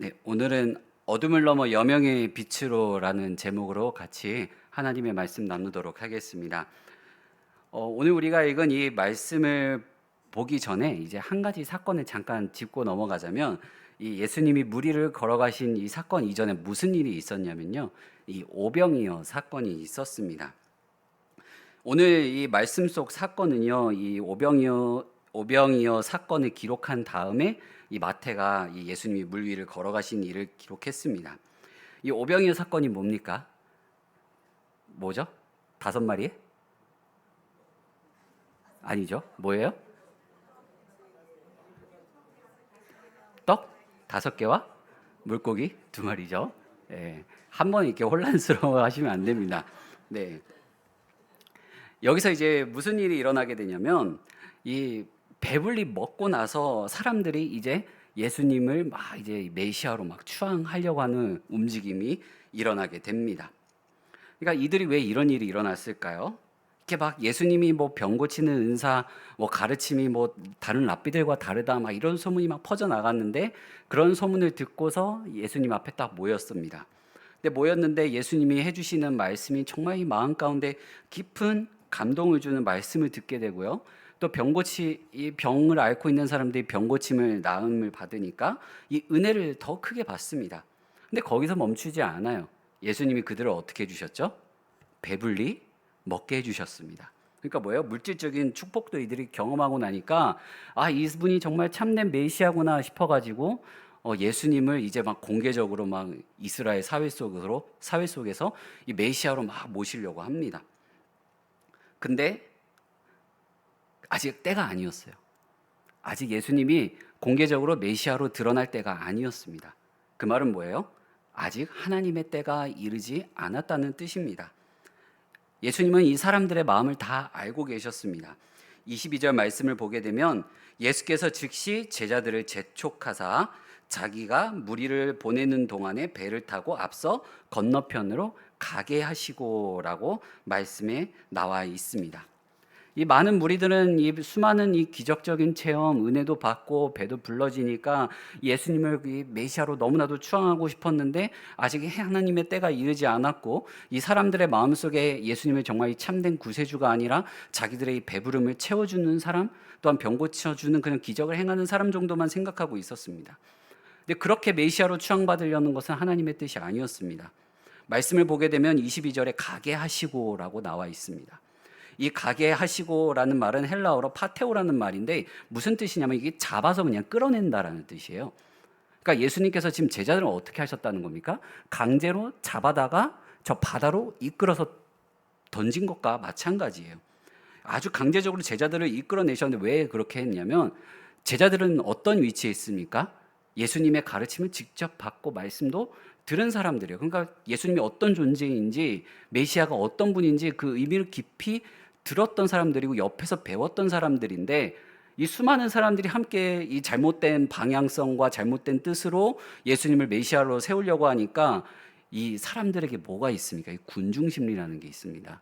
네, 오늘은 어둠을 넘어 여명의 빛으로라는 제목으로 같이 하나님의 말씀 나누도록 하겠습니다. 어, 오늘 우리가 읽은 이 말씀을 보기 전에 이제 한 가지 사건을 잠깐 짚고 넘어가자면 이 예수님이 무리를 걸어가신 이 사건 이전에 무슨 일이 있었냐면요. 이 오병이어 사건이 있었습니다. 오늘 이 말씀 속 사건은요. 이 오병이어 오병이어 사건을 기록한 다음에 이 마태가 이 예수님이 물 위를 걸어가신 일을 기록했습니다. 이 오병이어 사건이 뭡니까? 뭐죠? 다섯 마리? 아니죠. 뭐예요? 떡 다섯 개와 물고기 두 마리죠. 예. 한번 이렇게 혼란스러워 하시면 안 됩니다. 네. 여기서 이제 무슨 일이 일어나게 되냐면 이 배불리 먹고 나서 사람들이 이제 예수님을 막 이제 메시아로 막 추앙하려고 하는 움직임이 일어나게 됩니다. 그러니까 이들이 왜 이런 일이 일어났을까요? 이렇게 막 예수님이 뭐 병 고치는 은사, 뭐 가르침이 뭐 다른 랍비들과 다르다, 막 이런 소문이 막 퍼져 나갔는데 그런 소문을 듣고서 예수님 앞에 딱 모였습니다. 근데 모였는데 예수님이 해주시는 말씀이 정말 이 마음 가운데 깊은 감동을 주는 말씀을 듣게 되고요. 또 병고치 이 병을 앓고 있는 사람들이 병고침을 나음을 받으니까 이 은혜를 더 크게 받습니다. 근데 거기서 멈추지 않아요. 예수님이 그들을 어떻게 해 주셨죠? 배불리 먹게 해 주셨습니다. 그러니까 뭐예요? 물질적인 축복도 이들이 경험하고 나니까 아 이분이 정말 참된 메시아구나 싶어가지고 어, 예수님을 이제 막 공개적으로 막 이스라엘 사회 속으로 사회 속에서 이 메시아로 막 모시려고 합니다. 근데 아직 때가 아니었어요. 아직 예수님이 공개적으로 메시아로 드러날 때가 아니었습니다. 그 말은 뭐예요? 아직 하나님의 때가 이르지 않았다는 뜻입니다. 예수님은 이 사람들의 마음을 다 알고 계셨습니다. 22절 말씀을 보게 되면 예수께서 즉시 제자들을 재촉하사 자기가 무리를 보내는 동안에 배를 타고 앞서 건너편으로 가게 하시고라고 말씀에 나와 있습니다. 이 많은 무리들은 이 수많은 이 기적적인 체험, 은혜도 받고 배도 불러지니까 예수님을 이 메시아로 너무나도 추앙하고 싶었는데 아직 하나님의 때가 이르지 않았고 이 사람들의 마음속에 예수님을 정말 참된 구세주가 아니라 자기들의 이 배부름을 채워주는 사람, 또한 병 고쳐주는 그런 기적을 행하는 사람 정도만 생각하고 있었습니다. 근데 그렇게 메시아로 추앙받으려는 것은 하나님의 뜻이 아니었습니다. 말씀을 보게 되면 22절에 가게 하시고라고 나와 있습니다. 이 가게 하시고라는 말은 헬라어로 파테오라는 말인데 무슨 뜻이냐면 이게 잡아서 그냥 끌어낸다라는 뜻이에요. 그러니까 예수님께서 지금 제자들을 어떻게 하셨다는 겁니까? 강제로 잡아다가 저 바다로 이끌어서 던진 것과 마찬가지예요. 아주 강제적으로 제자들을 이끌어내셨는데 왜 그렇게 했냐면 제자들은 어떤 위치에 있습니까? 예수님의 가르침을 직접 받고 말씀도 들은 사람들이에요. 그러니까 예수님이 어떤 존재인지 메시아가 어떤 분인지 그 의미를 깊이 들었던 사람들이고 옆에서 배웠던 사람들인데 이 수많은 사람들이 함께 이 잘못된 방향성과 잘못된 뜻으로 예수님을 메시아로 세우려고 하니까 이 사람들에게 뭐가 있습니까? 이 군중 심리라는 게 있습니다.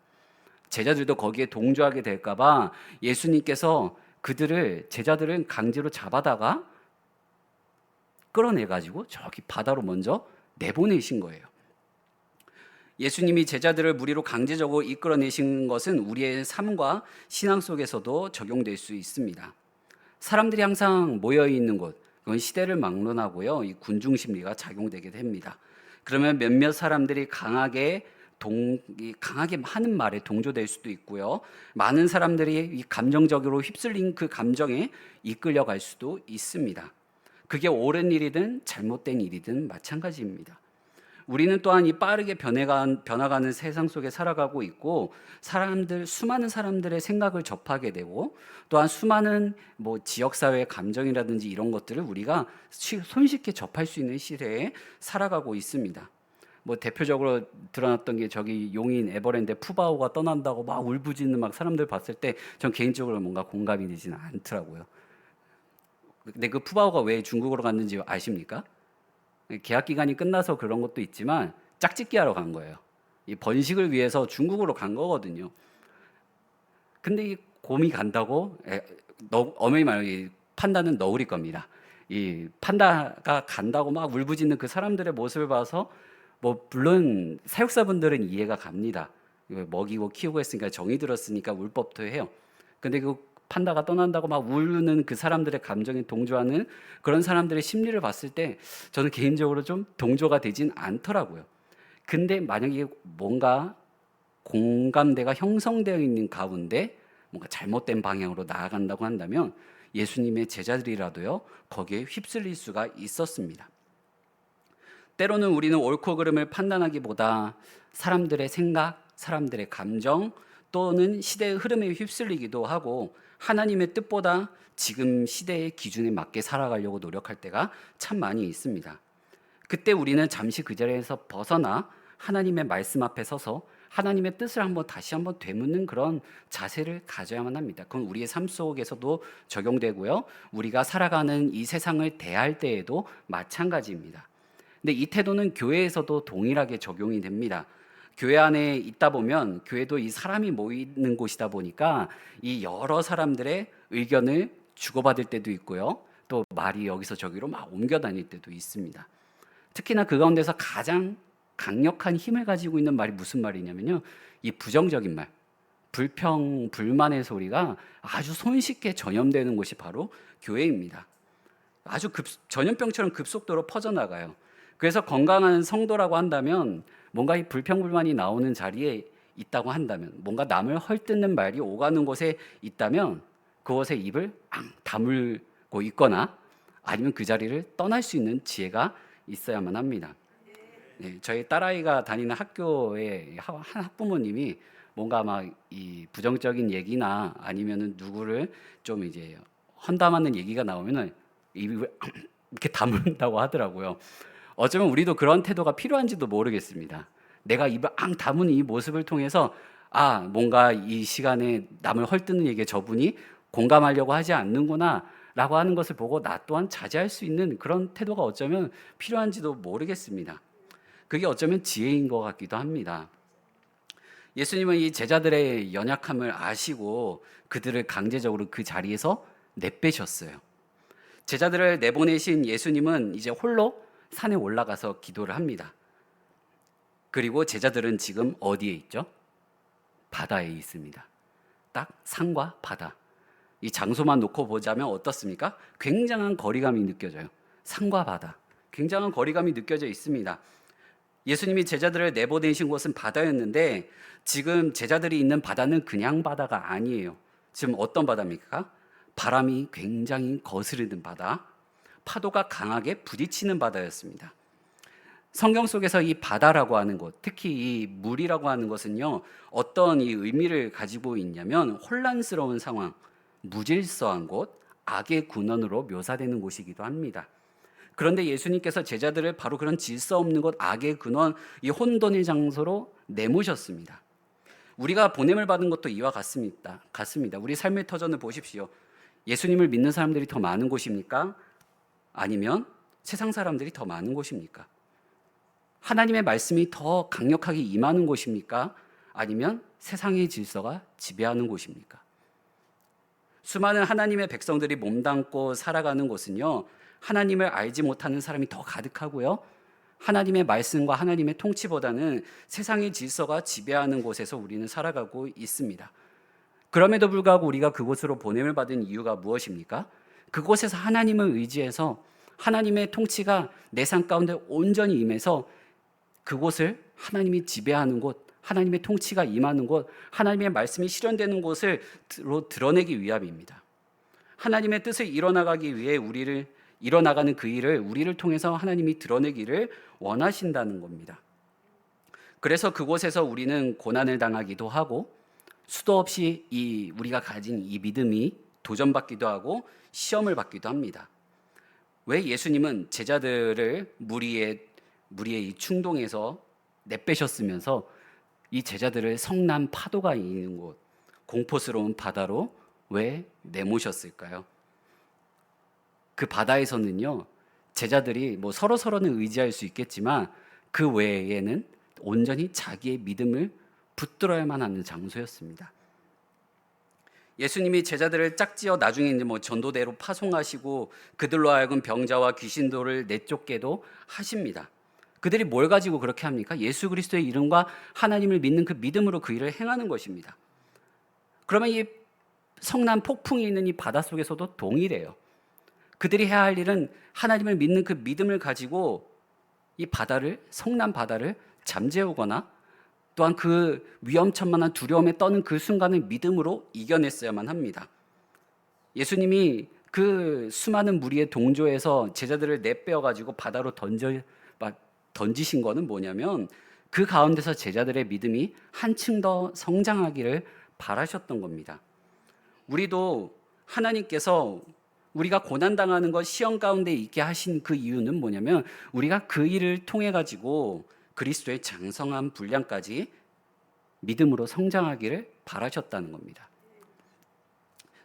제자들도 거기에 동조하게 될까봐 예수님께서 그들을 제자들은 강제로 잡아다가 끌어내 가지고 저기 바다로 먼저 내보내신 거예요. 예수님이 제자들을 무리로 강제적으로 이끌어내신 것은 우리의 삶과 신앙 속에서도 적용될 수 있습니다. 사람들이 항상 모여 있는 곳, 그건 시대를 막론하고요. 이 군중 심리가 작용되게 됩니다. 그러면 몇몇 사람들이 강하게 동, 강하게 하는 말에 동조될 수도 있고요. 많은 사람들이 이 감정적으로 휩쓸린 그 감정에 이끌려 갈 수도 있습니다. 그게 옳은 일이든 잘못된 일이든 마찬가지입니다. 우리는 또한 이 빠르게 변해가, 변화가는 세상 속에 살아가고 있고 사람들 수많은 사람들의 생각을 접하게 되고 또한 수많은 뭐 지역 사회의 감정이라든지 이런 것들을 우리가 손쉽게 접할 수 있는 시대에 살아가고 있습니다. 뭐 대표적으로 드러났던 게 저기 용인 에버랜드 푸바오가 떠난다고 막 울부짖는 막 사람들 봤을 때 전 개인적으로 뭔가 공감이 되지는 않더라고요. 근데 그 푸바오가 왜 중국으로 갔는지 아십니까? 계약 기간이 끝나서 그런 것도 있지만 짝짓기 하러 간 거예요. 이 번식을 위해서 중국으로 간 거거든요. 근데 이 곰이 간다고 에, 너, 어머니 말이 판단은 너구리 겁니다. 이 판다가 간다고 막 울부짖는 그 사람들의 모습을 봐서 뭐 물론 사육사분들은 이해가 갑니다. 먹이고 키우고 했으니까 정이 들었으니까 울 법도 해요. 근데 그 판다가 떠난다고 막 우는 그 사람들의 감정에 동조하는 그런 사람들의 심리를 봤을 때 저는 개인적으로 좀 동조가 되진 않더라고요. 근데 만약에 뭔가 공감대가 형성되어 있는 가운데 뭔가 잘못된 방향으로 나아간다고 한다면 예수님의 제자들이라도요 거기에 휩쓸릴 수가 있었습니다. 때로는 우리는 옳고 그름을 판단하기보다 사람들의 생각, 사람들의 감정 또는 시대의 흐름에 휩쓸리기도 하고 하나님의 뜻보다 지금 시대의 기준에 맞게 살아가려고 노력할 때가 참 많이 있습니다. 그때 우리는 잠시 그 자리에서 벗어나 하나님의 말씀 앞에 서서 하나님의 뜻을 한번 다시 한번 되묻는 그런 자세를 가져야만 합니다. 그건 우리의 삶 속에서도 적용되고요. 우리가 살아가는 이 세상을 대할 때에도 마찬가지입니다. 근데 이 태도는 교회에서도 동일하게 적용이 됩니다. 교회 안에 있다 보면 교회도 이 사람이 모이는 곳이다 보니까 이 여러 사람들의 의견을 주고받을 때도 있고요. 또 말이 여기서 저기로 막 옮겨 다닐 때도 있습니다. 특히나 그 가운데서 가장 강력한 힘을 가지고 있는 말이 무슨 말이냐면요. 이 부정적인 말, 불평, 불만의 소리가 아주 손쉽게 전염되는 곳이 바로 교회입니다. 아주 급, 전염병처럼 급속도로 퍼져나가요. 그래서 건강한 성도라고 한다면 뭔가 이 불평불만이 나오는 자리에 있다고 한다면 뭔가 남을 헐뜯는 말이 오가는 곳에 있다면 그곳에 입을 앙 다물고 있거나 아니면 그 자리를 떠날 수 있는 지혜가 있어야만 합니다. 네, 저희 딸아이가 다니는 학교에 한 학부모님이 뭔가 막 이 부정적인 얘기나 아니면은 누구를 좀 이제 헌담하는 얘기가 나오면은 입을 이렇게 다문다고 하더라고요. 어쩌면 우리도 그런 태도가 필요한지도 모르겠습니다. 내가 입을 앙 다무는 이 모습을 통해서 아 뭔가 이 시간에 남을 헐뜯는 얘기에 저분이 공감하려고 하지 않는구나 라고 하는 것을 보고 나 또한 자제할 수 있는 그런 태도가 어쩌면 필요한지도 모르겠습니다. 그게 어쩌면 지혜인 것 같기도 합니다. 예수님은 이 제자들의 연약함을 아시고 그들을 강제적으로 그 자리에서 내빼셨어요. 제자들을 내보내신 예수님은 이제 홀로 산에 올라가서 기도를 합니다. 그리고 제자들은 지금 어디에 있죠? 바다에 있습니다. 딱 산과 바다. 이 장소만 놓고 보자면 어떻습니까? 굉장한 거리감이 느껴져요. 산과 바다. 굉장한 거리감이 느껴져 있습니다. 예수님이 제자들을 내보내신 곳은 바다였는데 지금 제자들이 있는 바다는 그냥 바다가 아니에요. 지금 어떤 바다입니까? 바람이 굉장히 거스르는 바다, 파도가 강하게 부딪히는 바다였습니다. 성경 속에서 이 바다라고 하는 것, 특히 이 물이라고 하는 것은요, 어떤 이 의미를 가지고 있냐면 혼란스러운 상황, 무질서한 곳, 악의 군원으로 묘사되는 곳이기도 합니다. 그런데 예수님께서 제자들을 바로 그런 질서 없는 곳, 악의 근원, 이 혼돈의 장소로 내모셨습니다. 우리가 보냄을 받은 것도 이와 같습니다. 같습니다. 우리 삶의 터전을 보십시오. 예수님을 믿는 사람들이 더 많은 곳입니까? 아니면 세상 사람들이 더 많은 곳입니까? 하나님의 말씀이 더 강력하게 임하는 곳입니까? 아니면 세상의 질서가 지배하는 곳입니까? 수많은 하나님의 백성들이 몸담고 살아가는 곳은요, 하나님을 알지 못하는 사람이 더 가득하고요, 하나님의 말씀과 하나님의 통치보다는 세상의 질서가 지배하는 곳에서 우리는 살아가고 있습니다. 그럼에도 불구하고 우리가 그곳으로 보냄을 받은 이유가 무엇입니까? 그곳에서 하나님을 의지해서 하나님의 통치가 내 삶 가운데 온전히 임해서 그곳을 하나님이 지배하는 곳, 하나님의 통치가 임하는 곳, 하나님의 말씀이 실현되는 곳으로 드러내기 위함입니다. 하나님의 뜻을 이뤄나가기 위해 우리를 이뤄나가는 그 일을 우리를 통해서 하나님이 드러내기를 원하신다는 겁니다. 그래서 그곳에서 우리는 고난을 당하기도 하고 수도 없이 이 우리가 가진 이 믿음이 도전받기도 하고 시험을 받기도 합니다. 왜 예수님은 제자들을 무리의 무리의 이 충동에서 내빼셨으면서 이 제자들을 성난 파도가 있는 곳, 공포스러운 바다로 왜 내모셨을까요? 그 바다에서는요, 제자들이 뭐 서로 서로는 의지할 수 있겠지만 그 외에는 온전히 자기의 믿음을 붙들어야만 하는 장소였습니다. 예수님이 제자들을 짝지어 나중에 이제 뭐 전도대로 파송하시고 그들로 하여금 병자와 귀신도를 내쫓게도 하십니다. 그들이 뭘 가지고 그렇게 합니까? 예수 그리스도의 이름과 하나님을 믿는 그 믿음으로 그 일을 행하는 것입니다. 그러면 이 성난 폭풍이 있는 이 바다 속에서도 동일해요. 그들이 해야 할 일은 하나님을 믿는 그 믿음을 가지고 이 바다를 성난 바다를 잠재우거나 또한 그 위험천만한 두려움에 떠는 그 순간을 믿음으로 이겨냈어야만 합니다. 예수님이 그 수많은 무리의 동조에서 제자들을 내빼어 가지고 바다로 던져 던지신 거는 뭐냐면 그 가운데서 제자들의 믿음이 한층 더 성장하기를 바라셨던 겁니다. 우리도 하나님께서 우리가 고난 당하는 것 시험 가운데 있게 하신 그 이유는 뭐냐면 우리가 그 일을 통해 가지고 그리스도의 장성한 분량까지 믿음으로 성장하기를 바라셨다는 겁니다.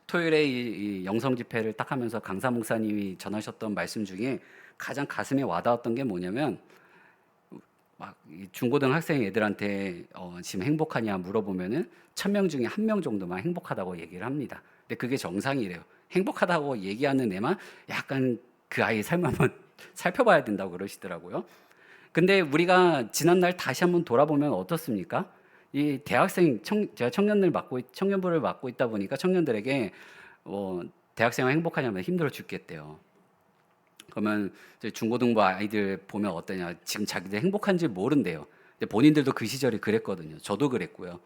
토요일에 이, 영성 집회를 딱 하면서 강사 목사님이 전하셨던 말씀 중에 가장 가슴에 와닿았던 게 뭐냐면 막 중고등 학생 애들한테 어, 지금 행복하냐 물어보면은 천 명 중에 한 명 정도만 행복하다고 얘기를 합니다. 근데 그게 정상이래요. 행복하다고 얘기하는 애만 약간 그 삶을 한번 살펴봐야 된다고 그러시더라고요. 근데 우리가 지난날 다시 한번 돌아보면 어떻습니까? 이 대학생 청, 제가 청년을 맡고 청년부를 맡고 있다 보니까 청년들에게 어, 대학생활 행복하냐면 힘들어 죽겠대요. 그러면 중고등부 아이들 보면 어떠냐? 지금 자기들 행복한지 모른대요. 근데 본인들도 그 시절이 그랬거든요. 저도 그랬고요.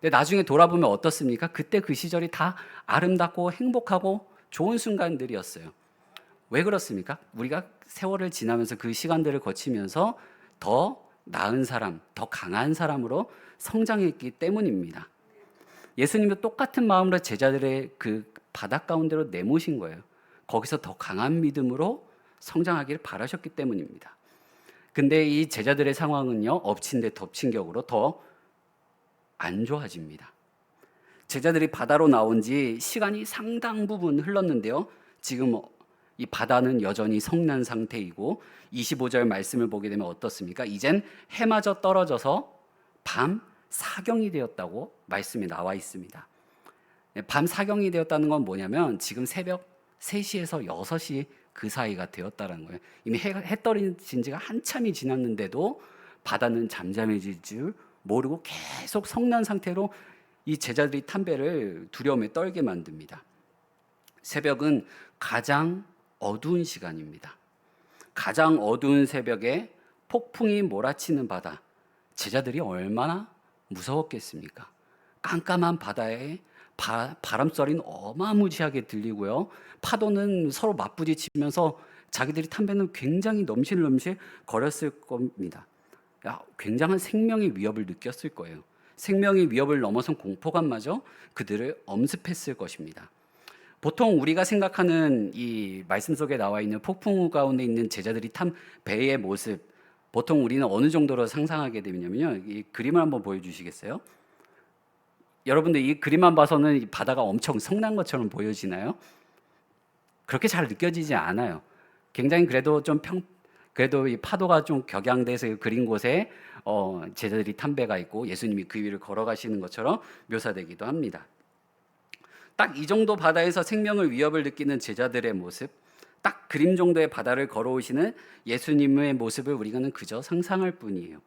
근데 나중에 돌아보면 어떻습니까? 그때 그 시절이 다 아름답고 행복하고 좋은 순간들이었어요. 왜 그렇습니까? 우리가 세월을 지나면서 그 시간들을 거치면서 더 나은 사람, 더 강한 사람으로 성장했기 때문입니다. 예수님도 똑같은 마음으로 제자들의 그 바닷 가운데로 내모신 거예요. 거기서 더 강한 믿음으로 성장하기를 바라셨기 때문입니다. 근데 이 제자들의 상황은요, 엎친 데 덮친 격으로 더 안 좋아집니다. 제자들이 바다로 나온 지 시간이 상당 부분 흘렀는데요. 지금 이 바다는 여전히 성난 상태이고 25절 말씀을 보게 되면 어떻습니까? 이젠 해마저 떨어져서 밤 사경이 되었다고 말씀이 나와 있습니다. 네, 밤 사경이 되었다는 건 뭐냐면 지금 새벽 3시에서 6시 그 사이가 되었다는 거예요. 이미 해, 해 떨어진 지가 한참이 지났는데도 바다는 잠잠해질 줄 모르고 계속 성난 상태로 이 제자들이 탐배를 두려움에 떨게 만듭니다. 새벽은 가장 어두운 시간입니다. 가장 어두운 새벽에 폭풍이 몰아치는 바다. 제자들이 얼마나 무서웠겠습니까? 깜깜한 바다에 바, 바람소리는 어마무지하게 들리고요. 파도는 서로 맞부딪히면서 자기들이 탄 배는 굉장히 넘실넘실 거렸을 겁니다. 야, 굉장한 생명의 위협을 느꼈을 거예요. 생명의 위협을 넘어선 공포감마저 그들을 엄습했을 것입니다. 보통 우리가 생각하는 이 말씀 속에 나와 있는 폭풍우 가운데 있는 제자들이 탄 배의 모습, 보통 우리는 어느 정도로 상상하게 되냐면요. 이 그림을 한번 보여 주시겠어요? 여러분들 이 그림만 봐서는 이 바다가 엄청 성난 것처럼 보여지나요? 그렇게 잘 느껴지지 않아요. 굉장히 그래도 좀 평, 그래도 이 파도가 좀 격양돼서 그린 곳에 어, 제자들이 탐배가 있고 예수님이 그 위를 걸어가시는 것처럼 묘사되기도 합니다. 딱 이 정도 바다에서 생명을 위협을 느끼는 제자들의 모습, 딱 그림 정도의 바다를 걸어오시는 예수님의 모습을 우리가는 그저 상상할 뿐이에요.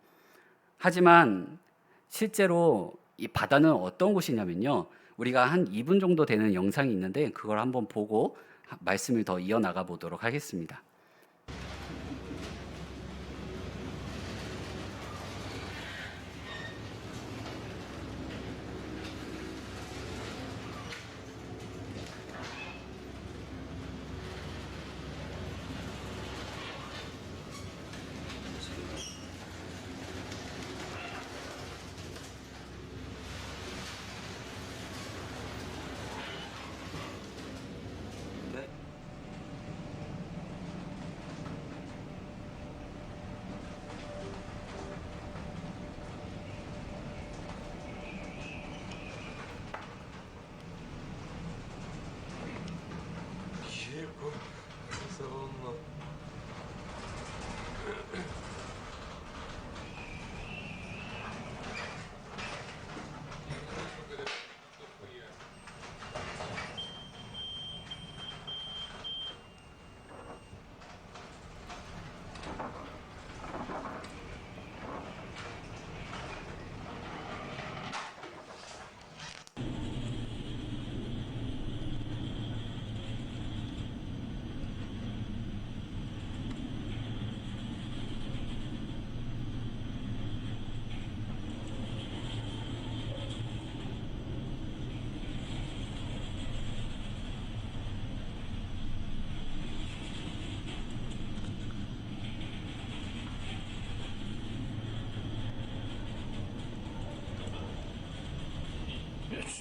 하지만 실제로 이 바다는 어떤 곳이냐면요. 우리가 한 2분 정도 되는 영상이 있는데 그걸 한번 보고 말씀을 더 이어나가 보도록 하겠습니다.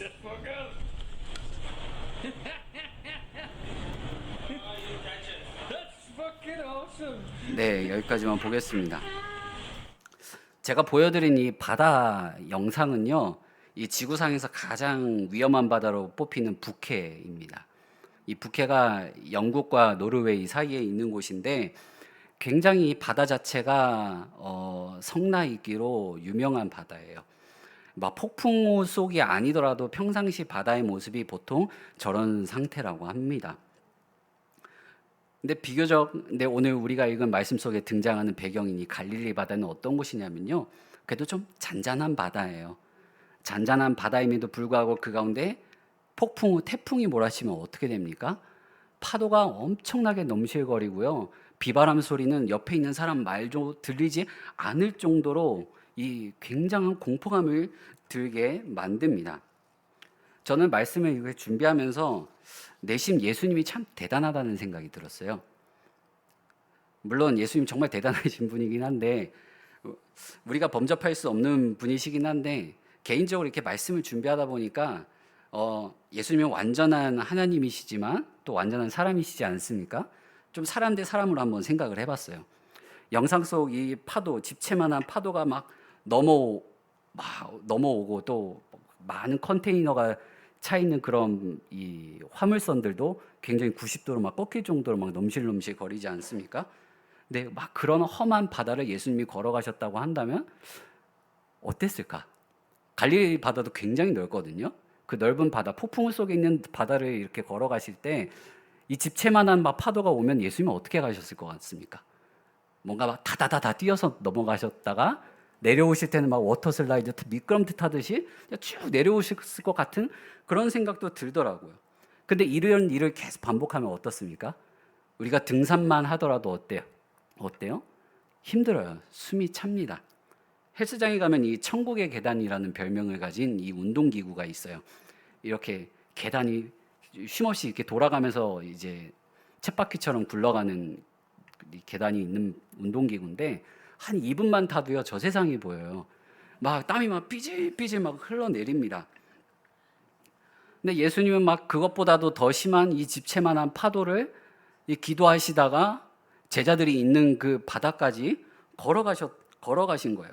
Shit, fuck up. That's fucking awesome. 네, 여기까지만 보겠습니다. 제가 보여드린 이 바다 영상은요, 이 지구상에서 가장 위험한 바다로 뽑히는 북해입니다. 이 북해가 영국과 노르웨이 사이에 있는 곳인데 굉장히 이 바다 자체가 어, 성나 있기로 유명한 바다예요. 막 폭풍우 속이 아니더라도 평상시 바다의 모습이 보통 저런 상태라고 합니다. 근데 비교적 근데 오늘 우리가 읽은 말씀 속에 등장하는 배경인 이 갈릴리 바다는 어떤 곳이냐면요. 그래도 좀 잔잔한 바다예요. 잔잔한 바다임에도 불구하고 그 가운데 폭풍우, 태풍이 몰아치면 어떻게 됩니까? 파도가 엄청나게 넘실거리고요. 비바람 소리는 옆에 있는 사람 말도 들리지 않을 정도로 이 굉장한 공포감을 들게 만듭니다. 저는 말씀을 이렇게 준비하면서 내심 예수님이 참 대단하다는 생각이 들었어요. 물론 예수님 정말 대단하신 분이긴 한데 우리가 범접할 수 없는 분이시긴 한데 개인적으로 이렇게 말씀을 준비하다 보니까 어, 예수님은 완전한 하나님이시지만 또 완전한 사람이시지 않습니까? 좀 사람 대 사람으로 한번 생각을 해봤어요. 영상 속 이 파도, 집채만한 파도가 막 넘어 막 넘어오고 또 많은 컨테이너가 차 있는 그런 이 화물선들도 굉장히 90도로 막 꺾일 정도로 막 넘실넘실 거리지 않습니까? 근데 막 그런 험한 바다를 예수님이 걸어가셨다고 한다면 어땠을까? 갈릴리 바다도 굉장히 넓거든요. 그 넓은 바다, 폭풍우 속에 있는 바다를 이렇게 걸어가실 때 이 집채만한 막 파도가 오면 예수님은 어떻게 가셨을 것 같습니까? 뭔가 막 다다다다 뛰어서 넘어가셨다가 내려오실 때는 막 워터 슬라이드 미끄럼틀 타듯이 쭉 내려오실 것 같은 그런 생각도 들더라고요. 근데 이런 일을 계속 반복하면 어떻습니까? 우리가 등산만 하더라도 어때요? 어때요? 힘들어요. 숨이 찹니다. 헬스장에 가면 이 천국의 계단이라는 별명을 가진 이 운동 기구가 있어요. 이렇게 계단이 쉼없이 이렇게 돌아가면서 이제 쳇바퀴처럼 굴러가는 이 계단이 있는 운동 기구인데 한 2분만 타도요 저 세상이 보여요. 막 땀이 막 삐질삐질 막 흘러내립니다. 근데 예수님은 막 그것보다도 더 심한 이 집채만한 파도를 이 기도하시다가 제자들이 있는 그 바다까지 걸어가셨 걸어가신 거예요.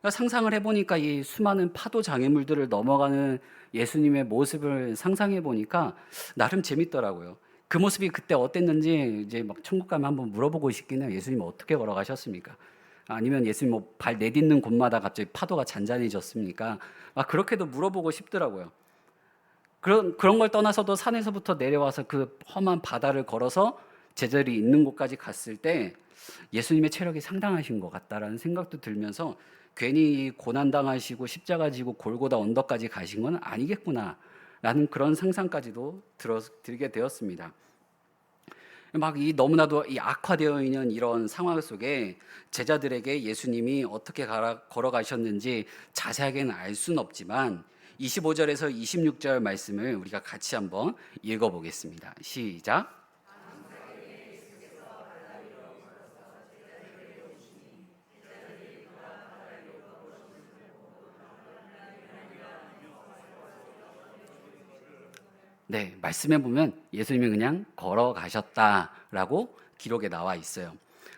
그러니까 상상을 해보니까 이 수많은 파도 장애물들을 넘어가는 예수님의 모습을 상상해 보니까 나름 재밌더라고요. 그 모습이 그때 어땠는지 이제 막 천국 가면 한번 물어보고 싶긴 해요. 예수님 어떻게 걸어가셨습니까? 아니면 예수님 뭐 발 내딛는 곳마다 갑자기 파도가 잔잔해졌습니까? 막 그렇게도 물어보고 싶더라고요. 그런 그런 걸 떠나서도 산에서부터 내려와서 그 험한 바다를 걸어서 제자들이 있는 곳까지 갔을 때 예수님의 체력이 상당하신 것 같다라는 생각도 들면서 괜히 고난 당하시고 십자가 지고 골고다 언덕까지 가신 건 아니겠구나라는 그런 상상까지도 들어 들게 되었습니다. 막 이 너무나도 이 악화되어 있는 이런 상황 속에 제자들에게 예수님이 어떻게 가라, 걸어가셨는지 자세하게는 알 수는 없지만 25절에서 26절 말씀을 우리가 같이 한번 읽어보겠습니다. 시작. 네, 말씀해 보면 예수님이 그냥 걸어가셨다라고 기록에 나와 있어요.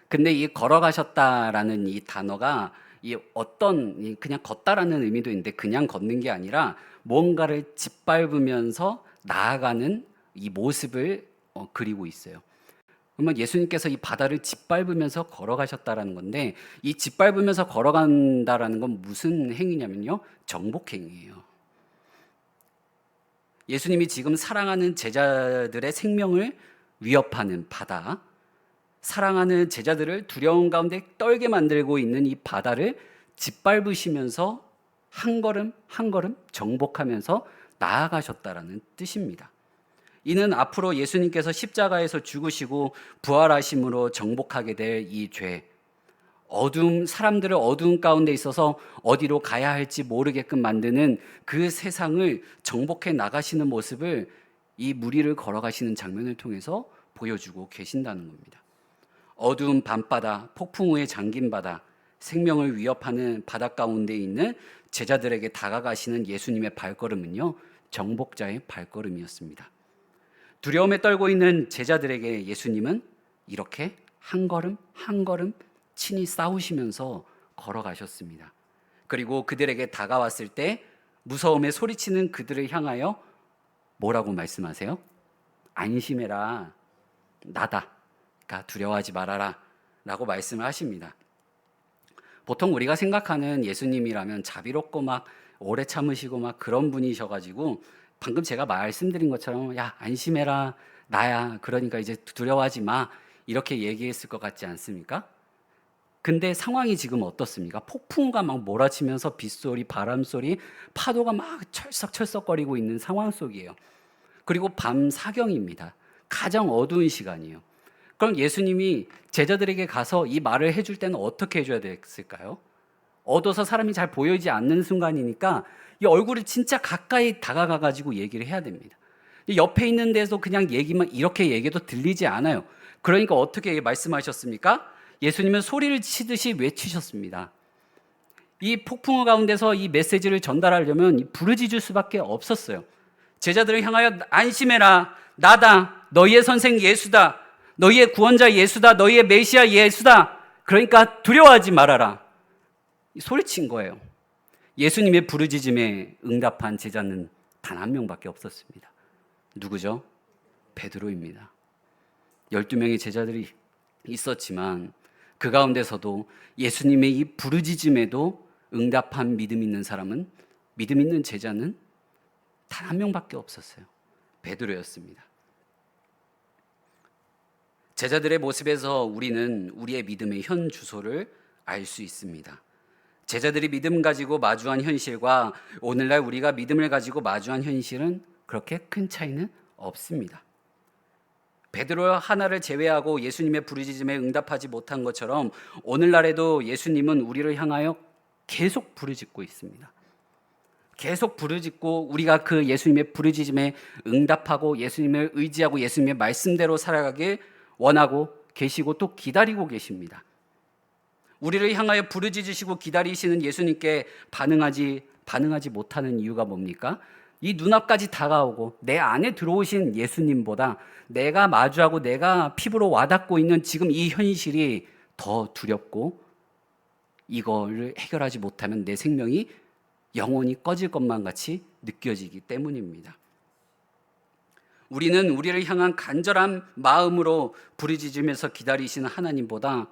근데 이 걸어가셨다라는 이 단어가 이 어떤 이 그냥 걷다라는 의미도 있는데 그냥 걷는 게 아니라 뭔가를 짓밟으면서 나아가는 이 모습을 어, 그리고 있어요. 그러면 예수님께서 이 바다를 짓밟으면서 걸어가셨다라는 건데 이 짓밟으면서 걸어간다라는 건 무슨 행위냐면요 정복 행위예요. 예수님이 지금 사랑하는 제자들의 생명을 위협하는 바다, 사랑하는 제자들을 두려움 가운데 떨게 만들고 있는 이 바다를 짓밟으시면서 한 걸음 한 걸음 정복하면서 나아가셨다라는 뜻입니다. 이는 앞으로 예수님께서 십자가에서 죽으시고 부활하심으로 정복하게 될 이 죄, 어둠 사람들을 어두운 가운데 있어서 어디로 가야 할지 모르게끔 만드는 그 세상을 정복해 나가시는 모습을 이 무리를 걸어가시는 장면을 통해서 보여주고 계신다는 겁니다. 어두운 밤바다, 폭풍우에 잠긴 바다, 생명을 위협하는 바다 가운데 있는 제자들에게 다가가시는 예수님의 발걸음은요, 정복자의 발걸음이었습니다. 두려움에 떨고 있는 제자들에게 예수님은 이렇게 한 걸음 한 걸음 친히 싸우시면서 걸어가셨습니다. 그리고 그들에게 다가왔을 때 무서움에 소리치는 그들을 향하여 뭐라고 말씀하세요? 안심해라. 나다. 그러니까 두려워하지 말아라. 라고 말씀을 하십니다. 보통 우리가 생각하는 예수님이라면 자비롭고 막 오래 참으시고 막 그런 분이셔가지고 방금 제가 말씀드린 것처럼 야 안심해라 나야 그러니까 이제 두려워하지 마 이렇게 얘기했을 것 같지 않습니까? 근데 상황이 지금 어떻습니까? 폭풍우가 막 몰아치면서 빗소리, 바람소리, 파도가 막 철썩철썩거리고 있는 상황 속이에요. 그리고 밤 사경입니다. 가장 어두운 시간이에요. 그럼 예수님이 제자들에게 가서 이 말을 해줄 때는 어떻게 해줘야 됐을까요? 어두워서 사람이 잘 보이지 않는 순간이니까 이 얼굴을 진짜 가까이 다가가 가지고 얘기를 해야 됩니다. 옆에 있는 데서 그냥 얘기만 이렇게 얘기도 들리지 않아요. 그러니까 어떻게 말씀하셨습니까? 예수님은 소리를 치듯이 외치셨습니다. 이 폭풍우 가운데서 이 메시지를 전달하려면 부르짖을 수밖에 없었어요. 제자들을 향하여 안심해라. 나다. 너희의 선생 예수다. 너희의 구원자 예수다. 너희의 메시아 예수다. 그러니까 두려워하지 말아라. 소리친 거예요. 예수님의 부르짖음에 응답한 제자는 단 한 명밖에 없었습니다. 누구죠? 베드로입니다. 12명의 제자들이 있었지만 그 가운데서도 예수님의 이 부르짖음에도 응답한 믿음 있는 사람은 믿음 있는 제자는 단 한 명밖에 없었어요. 베드로였습니다. 제자들의 모습에서 우리는 우리의 믿음의 현 주소를 알 수 있습니다. 제자들이 믿음 가지고 마주한 현실과 오늘날 우리가 믿음을 가지고 마주한 현실은 그렇게 큰 차이는 없습니다. 베드로 하나를 제외하고 예수님의 부르짖음에 응답하지 못한 것처럼 오늘날에도 예수님은 우리를 향하여 계속 부르짖고 있습니다. 계속 부르짖고 우리가 그 예수님의 부르짖음에 응답하고 예수님을 의지하고 예수님의 말씀대로 살아가길 원하고 계시고 또 기다리고 계십니다. 우리를 향하여 부르짖으시고 기다리시는 예수님께 반응하지 반응하지 못하는 이유가 뭡니까? 이 눈앞까지 다가오고 내 안에 들어오신 예수님보다 내가 마주하고 내가 피부로 와닿고 있는 지금 이 현실이 더 두렵고 이거를 해결하지 못하면 내 생명이 영원히 꺼질 것만 같이 느껴지기 때문입니다. 우리는 우리를 향한 간절한 마음으로 부르짖으면서 기다리시는 하나님보다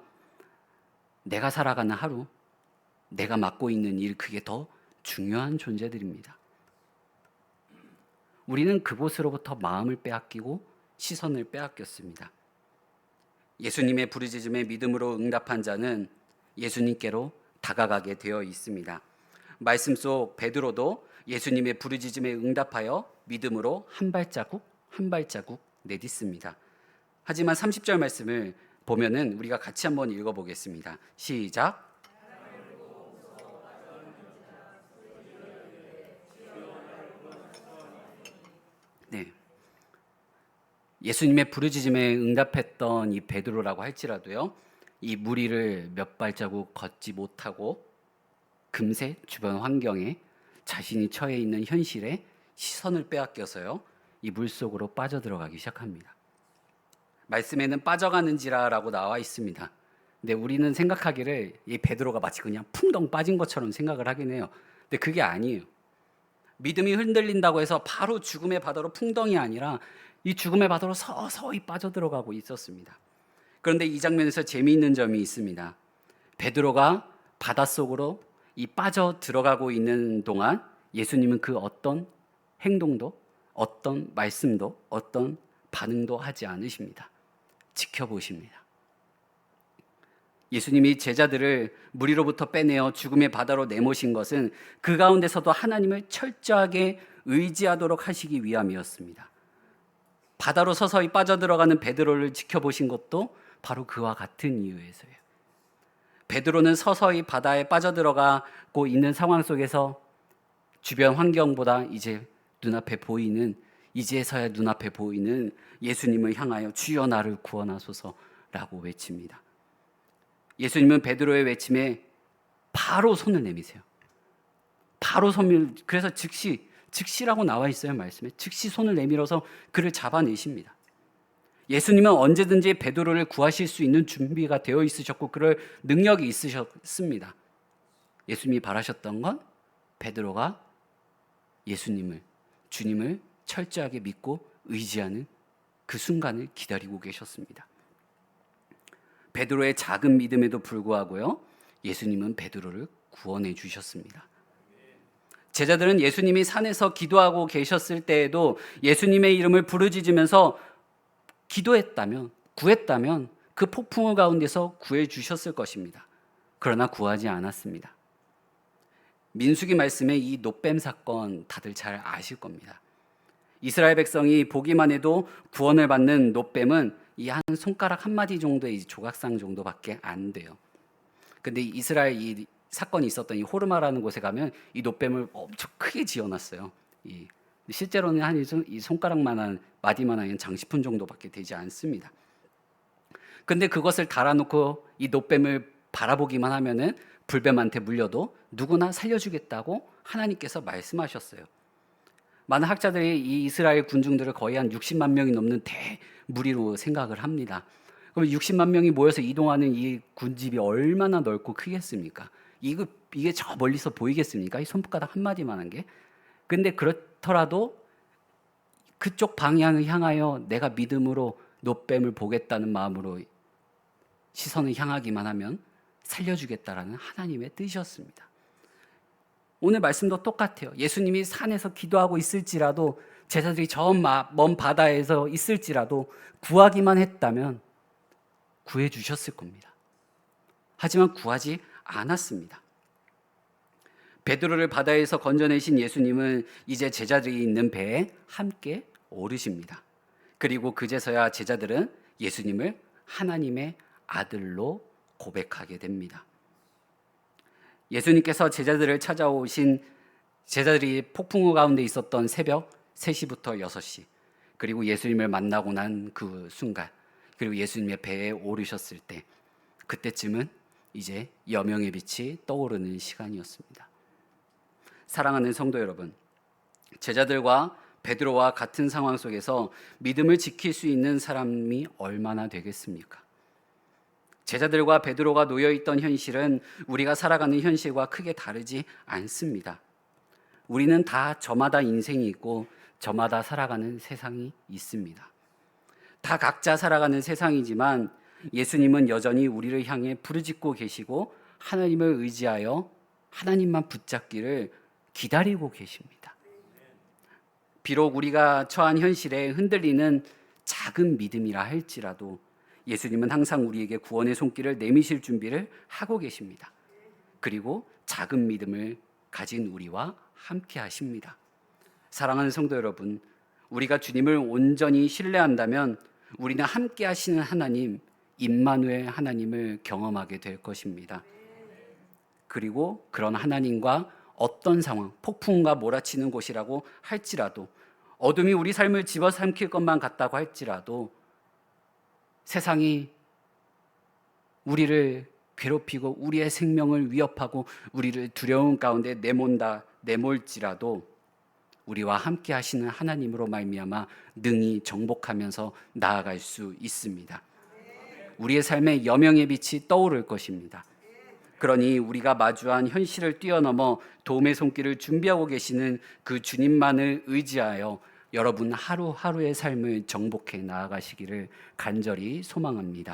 내가 살아가는 하루, 내가 맡고 있는 일 그게 더 중요한 존재들입니다. 우리는 그곳으로부터 마음을 빼앗기고 시선을 빼앗겼습니다. 예수님의 부르짖음에 믿음으로 응답한 자는 예수님께로 다가가게 되어 있습니다. 말씀 속 베드로도 예수님의 부르짖음에 응답하여 믿음으로 한 발자국 한 발자국 내딛습니다. 하지만 30절 말씀을 보면은 우리가 같이 한번 읽어 보겠습니다. 시작. 네. 예수님의 부르짖음에 응답했던 이 베드로라고 할지라도요. 이 무리를 몇 발자국 걷지 못하고 금세 주변 환경에 자신이 처해 있는 현실에 시선을 빼앗겨서요. 이 물 속으로 빠져들어가기 시작합니다. 말씀에는 빠져가는지라라고 나와 있습니다. 근데 우리는 생각하기를 이 베드로가 마치 그냥 풍덩 빠진 것처럼 생각을 하긴 해요. 근데 그게 아니에요. 믿음이 흔들린다고 해서 바로 죽음의 바다로 풍덩이 아니라 이 죽음의 바다로 서서히 빠져들어가고 있었습니다. 그런데 이 장면에서 재미있는 점이 있습니다. 베드로가 바닷속으로 이 빠져 들어가고 있는 동안 예수님은 그 어떤 행동도 어떤 말씀도 어떤 반응도 하지 않으십니다. 지켜보십니다. 예수님이 제자들을 무리로부터 빼내어 죽음의 바다로 내모신 것은 그 가운데서도 하나님을 철저하게 의지하도록 하시기 위함이었습니다. 바다로 서서히 빠져들어가는 베드로를 지켜보신 것도 바로 그와 같은 이유에서예요. 베드로는 서서히 바다에 빠져들어가고 있는 상황 속에서 주변 환경보다 이제 눈앞에 보이는 이제서야 눈앞에 보이는 예수님을 향하여 주여 나를 구원하소서라고 외칩니다. 예수님은 베드로의 외침에 바로 손을 내미세요. 바로 손을 그래서 즉시 즉시라고 나와 있어요 말씀에 즉시 손을 내밀어서 그를 잡아내십니다. 예수님은 언제든지 베드로를 구하실 수 있는 준비가 되어 있으셨고 그럴 능력이 있으셨습니다. 예수님이 바라셨던 건 베드로가 예수님을 주님을 철저하게 믿고 의지하는 그 순간을 기다리고 계셨습니다. 베드로의 작은 믿음에도 불구하고요. 예수님은 베드로를 구원해 주셨습니다. 제자들은 예수님이 산에서 기도하고 계셨을 때에도 예수님의 이름을 부르짖으면서 기도했다면 구했다면 그 폭풍우 가운데서 구해 주셨을 것입니다. 그러나 구하지 않았습니다. 민수기 말씀의 이 노뱀 사건 다들 잘 아실 겁니다. 이스라엘 백성이 보기만 해도 구원을 받는 노뱀은 이 한 손가락 한 마디 정도의 이 조각상 정도밖에 안 돼요. 근데 이스라엘 이 사건이 있었던 이 호르마라는 곳에 가면 이 노뱀을 엄청 크게 지어놨어요. 이 실제로는 한 이 손가락만한 마디만한 장식품 정도밖에 되지 않습니다. 근데 그것을 달아놓고 이 노뱀을 바라보기만 하면은 불뱀한테 물려도 누구나 살려주겠다고 하나님께서 말씀하셨어요. 많은 학자들이 이 이스라엘 군중들을 거의 한 60만 명이 넘는 대무리로 생각을 합니다. 그럼 60만 명이 모여서 이동하는 이 군집이 얼마나 넓고 크겠습니까? 이거 이게 저 멀리서 보이겠습니까? 이 손가락 한 마디만한 게. 근데 그렇더라도 그쪽 방향을 향하여 내가 믿음으로 노뱀을 보겠다는 마음으로 시선을 향하기만 하면 살려주겠다라는 하나님의 뜻이었습니다. 오늘 말씀도 똑같아요. 예수님이 산에서 기도하고 있을지라도 제자들이 저 먼 바다에서 있을지라도 구하기만 했다면 구해 주셨을 겁니다. 하지만 구하지 않았습니다. 베드로를 바다에서 건져내신 예수님은 이제 제자들이 있는 배에 함께 오르십니다. 그리고 그제서야 제자들은 예수님을 하나님의 아들로 고백하게 됩니다. 예수님께서 제자들을 찾아오신 제자들이 폭풍우 가운데 있었던 새벽 3시부터 6시 그리고 예수님을 만나고 난 그 순간 그리고 예수님의 배에 오르셨을 때 그때쯤은 이제 여명의 빛이 떠오르는 시간이었습니다. 사랑하는 성도 여러분, 제자들과 베드로와 같은 상황 속에서 믿음을 지킬 수 있는 사람이 얼마나 되겠습니까? 제자들과 베드로가 놓여 있던 현실은 우리가 살아가는 현실과 크게 다르지 않습니다. 우리는 다 저마다 인생이 있고 저마다 살아가는 세상이 있습니다. 다 각자 살아가는 세상이지만 예수님은 여전히 우리를 향해 부르짖고 계시고 하나님을 의지하여 하나님만 붙잡기를 기다리고 계십니다. 비록 우리가 처한 현실에 흔들리는 작은 믿음이라 할지라도 예수님은 항상 우리에게 구원의 손길을 내미실 준비를 하고 계십니다. 그리고 작은 믿음을 가진 우리와 함께 하십니다. 사랑하는 성도 여러분, 우리가 주님을 온전히 신뢰한다면 우리는 함께 하시는 하나님, 임마누엘 하나님을 경험하게 될 것입니다. 그리고 그런 하나님과 어떤 상황, 폭풍과 몰아치는 곳이라고 할지라도 어둠이 우리 삶을 집어삼킬 것만 같다고 할지라도 세상이 우리를 괴롭히고 우리의 생명을 위협하고 우리를 두려움 가운데 내몬다 내몰지라도 우리와 함께 하시는 하나님으로 말미암아 능히 정복하면서 나아갈 수 있습니다. 우리의 삶에 여명의 빛이 떠오를 것입니다. 그러니 우리가 마주한 현실을 뛰어넘어 도움의 손길을 준비하고 계시는 그 주님만을 의지하여 여러분 하루하루의 삶을 정복해 나아가시기를 간절히 소망합니다.